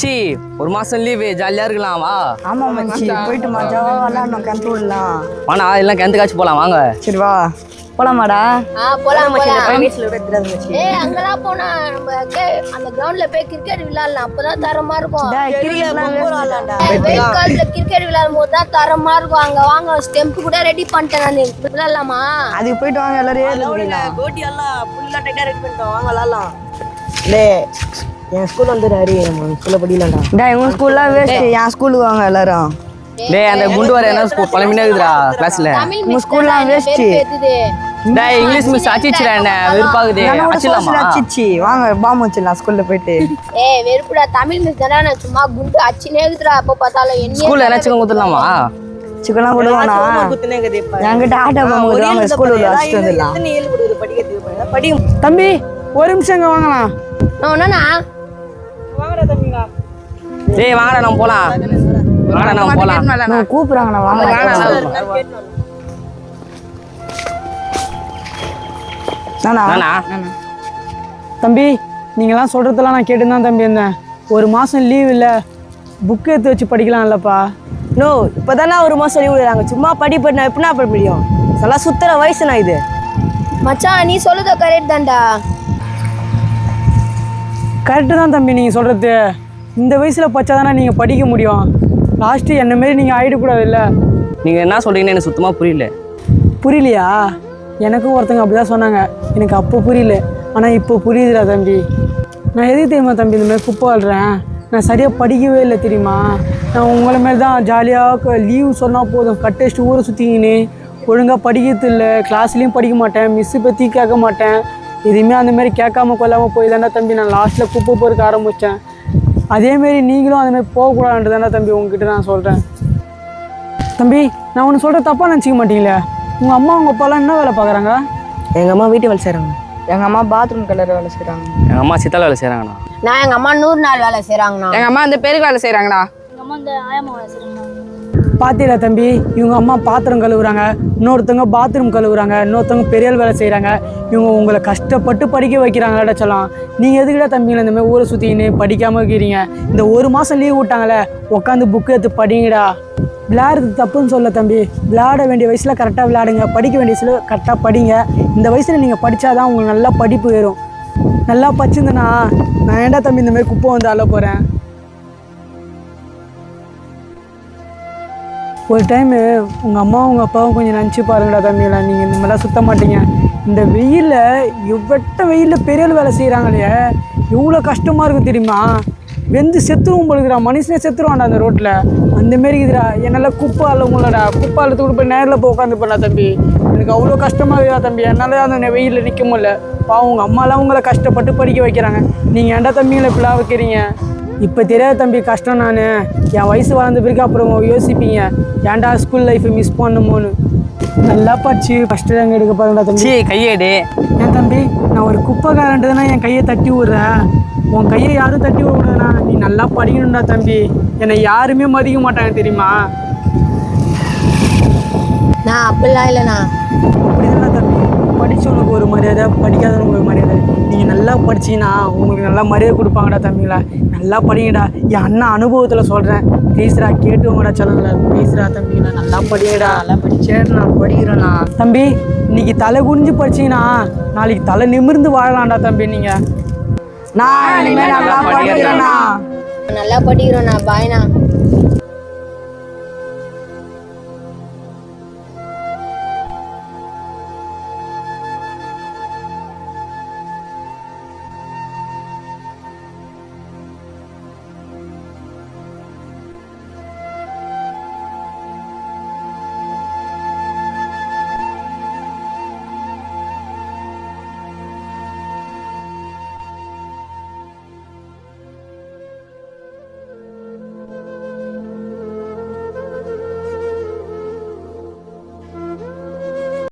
C ஒரு மாசம் leave ஜாலியா இருக்கலாம்? வா ஆமா மச்சி. போயிட்டு மஜாவா விளாடணும் கந்து விடலாம் வாண்ணா எல்லாம் கிணத்துக்காச்சும் போலாம் வாங்க. சரி வா. போலாமாடா? ஆ போலாம் விட மச்சி. ஏய் அங்கெல்லாம் போனா நம்ம அந்த கிரவுண்ட்ல போய் கிரிக்கெட் விளையாடலாம். அப்பதான் தரமா இருக்கும். டேய், வெயில் காலத்துல கிரிக்கெட் விளையாடும் போது தான் தரமா இருக்கும். அங்க வாங்க ஸ்டெம்ப் கூட ரெடி பண்ணிட்டேன் நான். விளையாடலாமா? அதுக்கு போயிட்டு வாங்க எல்லாரும் கோட்டி எல்லாம் டைட்டா ரெடி பண்ணிட்டோம். வாங்க விளாடலாம் டேய் என் ஸ்கூல் வந்து ஹரி நம்ம ஸ்கூல்ல படிக்கலாம்டா டேய் உங்க ஸ்கூல்லாம் வேஸ்ட் என் ஸ்கூலுக்கு வாங்க எல்லாரும். டேய் அந்த குண்டு வர என்ன ஸ்கூல் பழமினே இருக்குதுடா கிளாஸ்ல உங்க ஸ்கூல்லாம் ஏத்துது டேய் இங்கிலீஷ் மிஸ் அச்சிச்சுடா என்ன? வெறுப்பாகுது. அச்சிடலாமா அச்சிச்சி வாங்க பாம்பு வச்சிடலாம் ஸ்கூல்ல போயிட்டு. ஏய் வெறுப்புடா. தமிழ் மிஸ் தானே நான் சும்மா குண்டு அச்சினே இருக்குதுடா. அப்போ பார்த்தாலும் என்ன ஸ்கூல்ல ஏதாச்சும் கொடுத்துடலாமா சிக்கன்லாம் கொடுவானா என்கிட்ட ஆட்டோ பாம்பு வாங்க ஸ்கூல்ல வச்சுட்டு வந்துடலாம். எத்தனை ஏழு கொடுக்குது படிக்கிறதுக்கு படி தம்பி ஒரு நிமிஷம் இங்க வாங்கலாம் ஒன்னா டேய் வாங்கடா நம்ம போலாம். வாங்கடா நம்ம போலாம். நான் கூப்பிடுறாங்கண்ணா வாங்க. நானா? நானா? தம்பி நீங்களாம் சொல்கிறதெல்லாம் நான் கேட்டு தான் தம்பி இருந்தேன். ஒரு மாதம் லீவ் இல்லை. புக்கு எடுத்து வச்சு படிக்கலாம்லப்பா நோ இப்பதானே ஒரு மாசம் லீவ் விடுறாங்க. சும்மா படி பண்ண எப்படின்னா பண்ண முடியும்? இதெல்லாம் சுத்துற வயசுண்ணா இது. மச்சான் நீ சொல்லுத கரெக்ட் தான்டா. கரெக்டு தான் தம்பி நீங்கள் சொல்கிறது இந்த வயசில் படித்தா தானே நீங்கள் படிக்க முடியும். லாஸ்ட்டு என்ன மாரி நீங்கள் ஆகிடக்கூடாது இல்லை நீங்க என்ன சொல்றீங்கன்னு எனக்கு சுத்தமா புரியல. புரியலையா? எனக்கும் ஒருத்தங்க அப்படி தான் சொன்னாங்க. எனக்கு அப்போ புரியல. ஆனால் இப்போ புரியுதுடா தம்பி. நான் எதுக்கு தெரியுமா தம்பி இந்த மாதிரி குப்பை வாழ்கிறேன் நான் சரியாக படிக்கவே இல்லை தெரியுமா? நான் உங்களை மாதிரி தான் ஜாலியாக லீவ் சொன்னால் போதும். கட்டடிச்சுட்டு ஊரை சுற்றிக்கின்னு ஒழுங்காக படிக்கிறது இல்லை. கிளாஸ்லேயும் படிக்க மாட்டேன். மிஸ்ஸு பற்றி கேட்க மாட்டேன். எதுவுமே அந்த மாதிரி கேட்காம கொள்ளாமல் போய் தம்பி நான் லாஸ்ட்டில் குப்பை பொறுக்க ஆரம்பித்தேன் அதேமாரி நீங்களும் அந்த மாதிரி போகக்கூடாதுன்றது தானே தம்பி உங்ககிட்ட நான் சொல்கிறேன் தம்பி நான் ஒன்று சொல்கிற தப்பாக நினச்சிக்க மாட்டீங்களே? உங்கள் அம்மா உங்கள் அப்பாலாம் என்ன வேலை பார்க்குறாங்க? எங்க அம்மா வீட்டு வேலை செய்றாங்க. எங்க அம்மா பாத்ரூம் கலர் வேலை செய்றாங்க. எங்க அம்மா சித்தால வேலை செய்றாங்கண்ணா. நான் எங்க அம்மா நூறு நாள் வேலை செய்றாங்கண்ணா. எங்க அம்மா அந்த பேருக்கு வேலை செய்றாங்கடா பாத்தீங்களா தம்பி இவங்க அம்மா பாத்திரம் கழுவுறாங்க இன்னொருத்தவங்க பாத்ரூம் கழுவுறாங்க இன்னொருத்தவங்க பெரியல் வேலை செய்கிறாங்க இவங்க உங்களை கஷ்டப்பட்டு படிக்க வைக்கிறாங்களாடா சொல்லலாம் நீங்கள் எதுக்குடா தம்பிங்களா இந்த மாதிரி ஊரை சுற்றிக்கின்னு படிக்காமல் இருக்கிறீங்க? இந்த ஒரு மாதம் லீவ் விட்டாங்களே உட்காந்து புக்கு எடுத்து படிங்கடா. விளையாடுறது தப்புன்னு சொல்ல தம்பி. விளையாட வேண்டிய வயசில் கரெக்டாக விளையாடுங்க. படிக்க வேண்டிய வயசில் கரெக்டாக படிங்க. இந்த வயசில் நீங்கள் படித்தாதான் உங்களுக்கு நல்லா படிப்பு ஏறும். நல்லா படிச்சிருந்தேன்னா நான் ஏன்டா தம்பி இந்தமாதிரி குப்பை வந்து அள்ள போகிறேன் ஒரு டைமு உங்கள் அம்மாவும் உங்கள் அப்பாவும் கொஞ்சம் நினச்சி பாருங்கடா தம்பியில் நீங்கள் இந்த மாதிரிலாம் சுத்த மாட்டீங்க. இந்த வெயிலில் எவ்வட்ட வெயிலில் பெரிய வேலை செய்கிறாங்களே எவ்வளோ கஷ்டமாக இருக்குது தெரியுமா? வெந்து செத்துருவோம் பொழுதுடா மனுஷனே செத்துருவான்டா அந்த ரோட்டில் அந்த மாரி இருக்குதுடா. என்னால் குப்பை அல்ல உங்களடா குப்பை அழுத்து கூட போய் நேரில் போய் உட்காந்து தம்பி. எனக்கு அவ்வளோ கஷ்டமாக இருக்குதா தம்பி. என்னால் அந்த வெயிலில் நிற்க முடியல. பாவம் உங்கள் அம்மாலாம் உங்களை கஷ்டப்பட்டு படிக்க வைக்கிறாங்க. நீங்கள் ஏன்டா தம்பிங்களை இப்படிலாம் வைக்கிறீங்க? இப்போ தெரியாத தம்பி கஷ்டம் நான். என் வயசு வளர்ந்த பிறகு அப்புறம் யோசிப்பீங்க. ஏன்டா ஸ்கூல் லைஃப்பை மிஸ் பண்ணுமோன்னு நல்லா படிச்சு ஃபஸ்ட்டு ரேங்க் எடுக்க பாருங்கடா தம்பி. சி கையேடு. ஏன் தம்பி நான் ஒரு குப்பைக்காரன்றதுனா என் கையை தட்டி விட்றேன் உன் கையை யாரும் தட்டி விடுறா நீ நல்லா படிக்கணும்டா தம்பி. என்னை யாருமே மதிக்க மாட்டாங்க தெரியுமா? நான் அப்படிலாம் இல்லைண்ணா. அப்படிதான் படித்தவனுக்கு ஒரு மரியாதை படிக்காதவனுக்கு ஒரு மரியாதை. நீங்கள் நல்லா படிச்சீங்கன்னா உங்களுக்கு நல்லா மரியாதை கொடுப்பாங்கடா தம்பிங்களா. நல்லா படிங்கடா. என் அண்ணா அனுபவத்தில் சொல்கிறேன் ப்ளீஸ்ரா கேட்டுவங்கடா சொல்லுங்களா ப்ளீஸ்ரா தம்பிங்களா நல்லா படிங்கடா. நல்லா சரி நான் படிக்கிறேண்ணா தம்பி இன்னைக்கு தலை குனிஞ்சு படிச்சீங்கன்னா நாளைக்கு தலை நிமிர்ந்து வாழலாம்டா தம்பி நீங்கள் நான் இனிமேல் நல்லா படிக்கிறேண்ணா நல்லா படிக்கிறோண்ணா பாய்ண்ணா